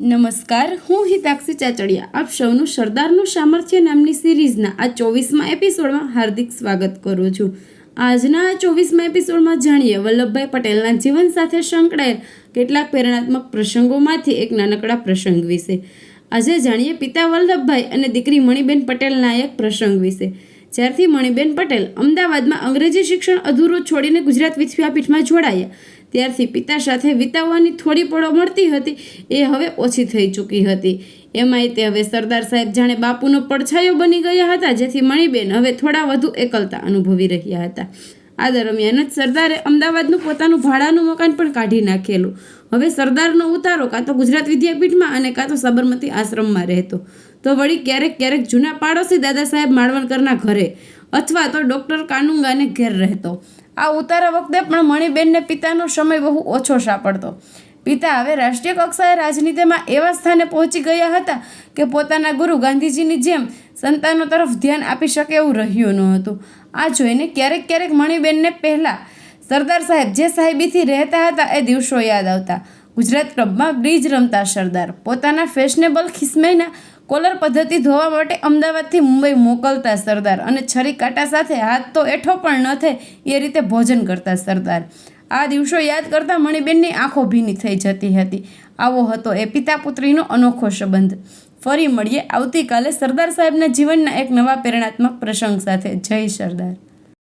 નમસ્કાર, હું હિતાક્ષી ચાચડિયા. આપ સૌનું સરદારનું સામર્થ્ય નામની સિરીઝના આ ચોવીસમાં એપિસોડમાં હાર્દિક સ્વાગત કરું છું. આજના આ ચોવીસમાં એપિસોડમાં જાણીએ વલ્લભભાઈ પટેલના જીવન સાથે સંકળાયેલ કેટલાક પ્રેરણાત્મક પ્રસંગોમાંથી એક નાનકડા પ્રસંગ વિશે. આજે જાણીએ પિતા વલ્લભભાઈ અને દીકરી મણિબેન પટેલના એક પ્રસંગ વિશે. જ્યારથી મણિબેન પટેલ અમદાવાદમાં અંગ્રેજી શિક્ષણ અધૂરું છોડીને ગુજરાત વિદ્યાપીઠમાં જોડાયા. ત્યારથી પિતા સાથે વિતાવવાની થોડી પળો મળતી હતી, એ હવે ઓછી થઈ ચૂકી હતી. એમાંય તે હવે સરદાર સાહેબ જાણે બાપુનો પડછાયો બની ગયા હતા, જેથી મણિબેન હવે થોડા વધુ એકલતા અનુભવી રહ્યા હતા. આ દરમિયાન જ સરદારે અમદાવાદનું પોતાનું ભાડાનું મકાન પણ કાઢી નાખેલું. હવે સરદારનો ઉતારો કાં તો ગુજરાત વિદ્યાપીઠમાં અને કાં તો સાબરમતી આશ્રમમાં રહેતો. તો વળી ક્યારેક ક્યારેક જૂના પાડોશી દાદા સાહેબ માળવણકરના ઘરે અથવા તો ડૉક્ટર કાનુંગાને ઘેર રહેતો. આ ઉતારા વખતે પણ મણિબેનને પિતાનો સમય બહુ ઓછો સાંપડતો. પિતા હવે રાષ્ટ્રીય કક્ષાએ રાજનીતિમાં એવા સ્થાને પહોંચી ગયા હતા કે પોતાના ગુરુ ગાંધીજીની જેમ સંતાનો તરફ ધ્યાન આપી શકે એવું રહ્યું ન હતું. આ જોઈને ક્યારેક ક્યારેક મણિબેનને પહેલાં સરદાર સાહેબ જે સાહેબીથી રહેતા હતા એ દિવસો યાદ આવતા. ગુજરાત ક્લબમાં બ્રિજ રમતા સરદાર. પોતાના ફેશનેબલ ખિસ્મેના કોલર પદ્ધતિ ધોવા માટે અમદાવાદથી મુંબઈ મોકલતા સરદાર અને છરી કાંટા સાથે હાથ તો એઠો પણ ન થાય એ રીતે ભોજન કરતા સરદાર. આ દિવસો યાદ કરતાં મણિબેનની આંખો ભીની થઈ જતી હતી. આવો હતો એ પિતા પુત્રીનો અનોખો સંબંધ. ફરી મળીએ આવતીકાલે સરદાર સાહેબના જીવનના એક નવા પ્રેરણાત્મક પ્રસંગ સાથે. જય સરદાર.